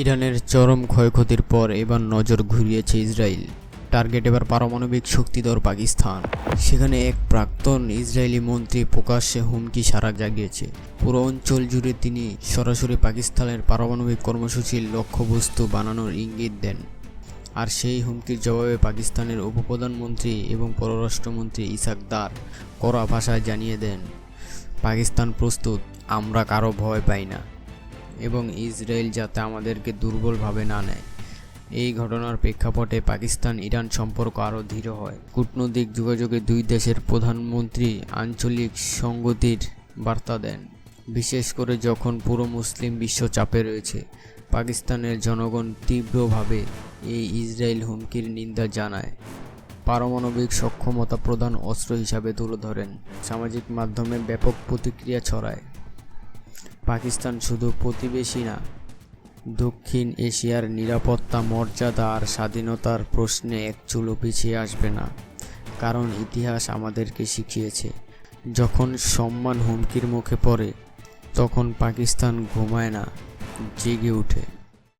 ইরানের চরম ক্ষয়ক্ষতির পর এবার নজর ঘুরিয়েছে ইসরায়েল। টার্গেট এবার পারমাণবিক শক্তিধর পাকিস্তান। সেখানে এক প্রাক্তন ইসরায়েলি মন্ত্রী প্রকাশ্যে হুমকি সারা জাগিয়েছে। পুরো অঞ্চল জুড়ে তিনি সরাসরি পাকিস্তানের পারমাণবিক কর্মসূচির লক্ষ্যবস্তু বানানোর ইঙ্গিত দেন। আর সেই হুমকির জবাবে পাকিস্তানের উপপ্রধানমন্ত্রী এবং পররাষ্ট্রমন্ত্রী ইসাক দার কড়া ভাষায় জানিয়ে দেন, পাকিস্তান প্রস্তুত, আমরা কারও ভয় পাই না। এবং ইসরায়েল যাতে আমাদেরকে দুর্বলভাবে না নেয়। এই ঘটনার প্রেক্ষাপটে পাকিস্তান ইরান সম্পর্ক আরও দৃঢ় হয়। কূটনৈতিক যোগাযোগে দুই দেশের প্রধানমন্ত্রী আঞ্চলিক সংগতির বার্তা দেন। বিশেষ করে যখন পুরো মুসলিম বিশ্ব চাপে রয়েছে, পাকিস্তানের জনগণ তীব্রভাবে এই ইসরায়েল হুমকির নিন্দা জানায়। পারমাণবিক সক্ষমতা প্রধান অস্ত্র হিসাবে তুলে ধরেন। সামাজিক মাধ্যমে ব্যাপক প্রতিক্রিয়া ছড়ায়। পাকিস্তান শুধু প্রতিবেশী না, দক্ষিণ এশিয়ার নিরাপত্তা, মর্যাদা আর স্বাধীনতার প্রশ্নে এক চুলো পিছিয়ে আসবে না। কারণ ইতিহাস আমাদেরকে শিখিয়েছে, যখন সম্মান হুমকির মুখে পড়ে, তখন পাকিস্তান ঘুমায় না, জেগে ওঠে